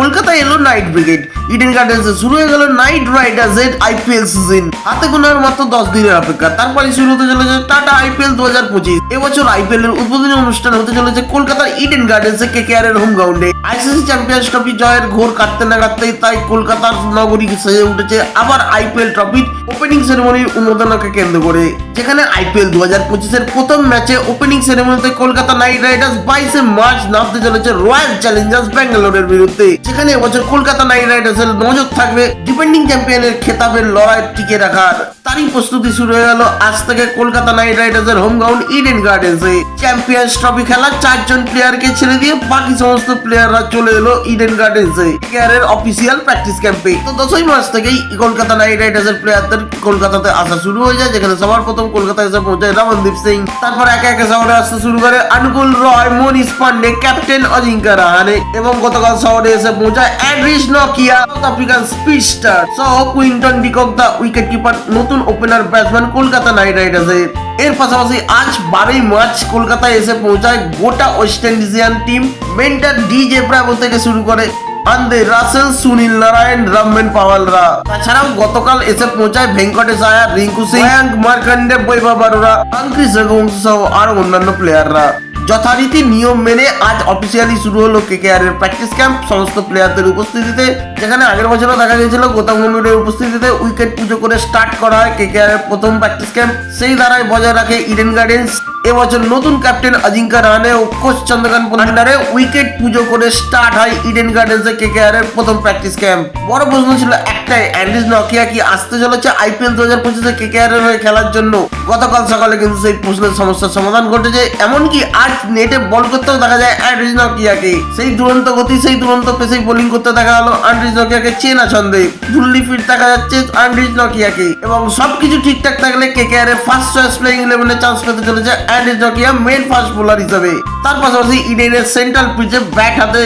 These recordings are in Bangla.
কলকাতায় এলো নাইট ব্রিগেড। ইডেন গার্ডেন্সে শুরু হয়ে গেল নাইট রাইডার্স এর আইপিএল সিজন হাতে গোনার মাত্র দশ দিনের অপেক্ষা। তারপরে শুরু হতে চলেছে টাটা আইপিএল দু হাজার পঁচিশ। এবছর আইপিএল এর উদ্বোধনী অনুষ্ঠান হতে চলেছে কলকাতার ইডেন গার্ডেন্সে কে কে আর এর হোম গ্রাউন্ডে আইসিসি চ্যাম্পিয়ন্স ট্রফি জয়ের ঘোর কাটতে না কাটতেই তাই কলকাতার নগরী সেজে উঠেছে আবার আইপিএল ট্রফির ওপেনিং সেরেমনির উন্মোদনকে কেন্দ্র করে। যেখানে আইপিএল দু হাজার পঁচিশের প্রথম ম্যাচে ওপেনিং সেরেমনিতে কলকাতা নাইট রাইডার্স বাইশে মার্চ নামতে চলেছে রয়্যাল চ্যালেঞ্জার্স ব্যাঙ্গালোরের বিরুদ্ধে। যেখানে এবছর কলকাতা নাইট রাইডার্স এর নজর থাকবে। ডিফেন্ডিং চ্যাম্পিয়নের খেতাবের লড়াই টিকে রাখার। তারই প্রস্তুতি শুরু হয়ে গেল আজ থেকে কলকাতা নাইট রাইডার্স এর হোম গ্রাউন্ড ইডেন গার্ডেন্সে চ্যাম্পিয়ন্স ট্রফি খেলা চারজন প্লেয়ারকে ছেড়ে দিয়ে বাকি সমস্ত প্লেয়াররা চলে এলো ইডেন গার্ডেন্সে কেয়ারের অফিসিয়াল প্র্যাকটিস ক্যাম্পে তো দশই মার্চ থেকেই কলকাতা নাইট রাইডার্স এর প্লেয়ারদের কলকাতাতে আসা শুরু হয়ে যায়, যেখানে সবার প্রথম কলকাতায় এসে পৌঁছায় রমনদীপ সিং। তারপর একে একে শহরে আসতে শুরু করে অনুকূল রয়, মনীষ পান্ডে ক্যাপ্টেন অজিঙ্কা রাহানে। এবং গতকাল শহরে এসে পৌঁছায় অ্যাড্রিস নকিয়া সাউথ আফ্রিকান স্পিডস্টার সহ Quinton de Kock the wicketkeeper নতুন ওপেনার ব্যাটসম্যান কলকাতা নাইট রাইডার্সের এর পাশাপাশি আজ বারোই মার্চ কলকাতায় এসে পৌঁছায় গোটা West ইন্ডিজিয়ান team mentor D J Bravo থেকে শুরু করে Andre Russell Sunil Narine Rovman পাওয়ালরা তাছাড়াও গতকাল এসে পৌঁছায় ভেঙ্কটেশ আয়ার রিঙ্কু সিং মার্কান্ডে বৈভব বারোরা আঙ্ক্রিস রঘুবংশ সহ আরও অন্যান্য প্লেয়াররা যথারীতি নিয়ম মেনে আজ অফিসিয়ালি শুরু হলো কেকেআরের প্র্যাকটিস ক্যাম্প সমস্ত প্লেয়ারদের উপস্থিতিতে, যেখানে আগের বছরও দেখা গিয়েছিল, গৌতম গম্ভীরের উপস্থিতিতে উইকেট পুজো করে স্টার্ট করা হয় কেকেআরের প্রথম প্র্যাকটিস ক্যাম্প সেই ধারায় বজায় রাখে ইডেন গার্ডেন্স এবছর নতুন ক্যাপ্টেন অজিঙ্কা রাহানে ও কোচ চন্দ্রকান্ত পন্ডারে উইকেট পুজো করে স্টার্ট হয় ইডেন গার্ডেন্সে কেকেআর এর প্রথম প্র্যাকটিস ক্যাম্প বড় প্রশ্ন ছিল একটাই, অ্যান্ডিস নকিয়া কি আসতে চলেছে আইপিএল দু হাজার পঁচিশে কেকেআর এর হয়ে খেলার জন্য? গতকাল সকালে কিন্তু সেই প্রশ্নের সমস্যার সমাধান ঘটেছে, এমনকি আজ নেটে বল করতেও দেখা যায় অ্যান্ড্রিজ নকিয়াকে। সেই দুরন্ত গতি, সেই দুরন্ত পেসেই বোলিং করতে দেখা গেল অ্যান্ড্রিজ নকিয়াকে চেনা ছন্দে। ফুললি ফিট দেখা যাচ্ছে অ্যান্ড্রিজ নকিয়াকে। এবং সবকিছু ঠিকঠাক থাকলে কেকেআর এর ফার্স্ট চয়েস প্লেইং ইলেভেনে চান্স পেতে চলেছে অ্যান্ড্রিজ নকিয়া মেন ফাস্ট বোলার হিসেবে। তার পাশাপাশি ইডেনের সেন্ট্রাল পিচে ব্যাট হাতে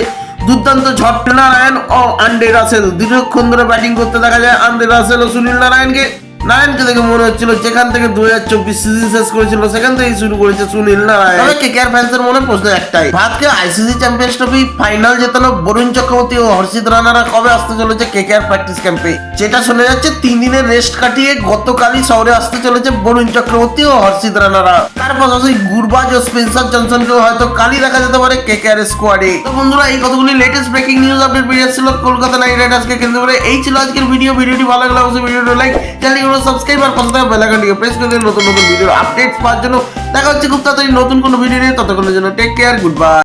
দুর্দান্ত ঝট নারায়ণ ও আন্ডে রাসেল। দীর্ঘক্ষণ ধরে ব্যাটিং করতে দেখা যায় আন্ডে রাসেল ও সুনীল নারায়ণকে। নারায়ণকে দেখে মনে হচ্ছিল যেখান থেকে দু হাজার চব্বিশ সিজন শেষ করেছিল, সেখান থেকেই শুরু করেছে সুনীল নারায়ণ। তবে কেকেআর ফ্যান্সের মনে প্রশ্ন একটাই, ভারতকে আইসিসি চ্যাম্পিয়ন্স ট্রফি ফাইনাল জেতানো বরুণ চক্রবর্তী ও হর্ষিত রানারা কবে আসতে চলেছে কেকেআর প্র্যাকটিস ক্যাম্পে যেটা শোনা যাচ্ছে তিন দিনের রেস্ট কাটিয়ে গতকালই শহরে আসতে চলেছে বরুণ চক্রবর্তী ও হর্ষিত রানারা। তার পাশাপাশি গুরবাজ ও স্পেন্সার জনসনকেও হয়তো কালই দেখা যেতে পারে কেকেআর স্কোয়াডে তো বন্ধুরা, এই কতগুলি লেটেস্ট ব্রেকিং নিউজ আপডেট বেরিয়ে আসছিল কলকাতা নাইট রাইডার্সকে কেন্দ্র করে, এই ছিল আজকের ভিডিও ভিডিওটি ভালো লাগলে অবশ্যই ভিডিওটা লাইক চ্যানেলগুলো সাবস্ক্রাইব আর পাশে বেল আইকনটিকে প্রেস করে দিন নতুন নতুন ভিডিওর আপডেটস পাওয়ার জন্য দেখা হচ্ছে খুব তাড়াতাড়ি নতুন কোনো ভিডিও নিয়ে। ততক্ষণের জন্য টেক কেয়ার গুড বাই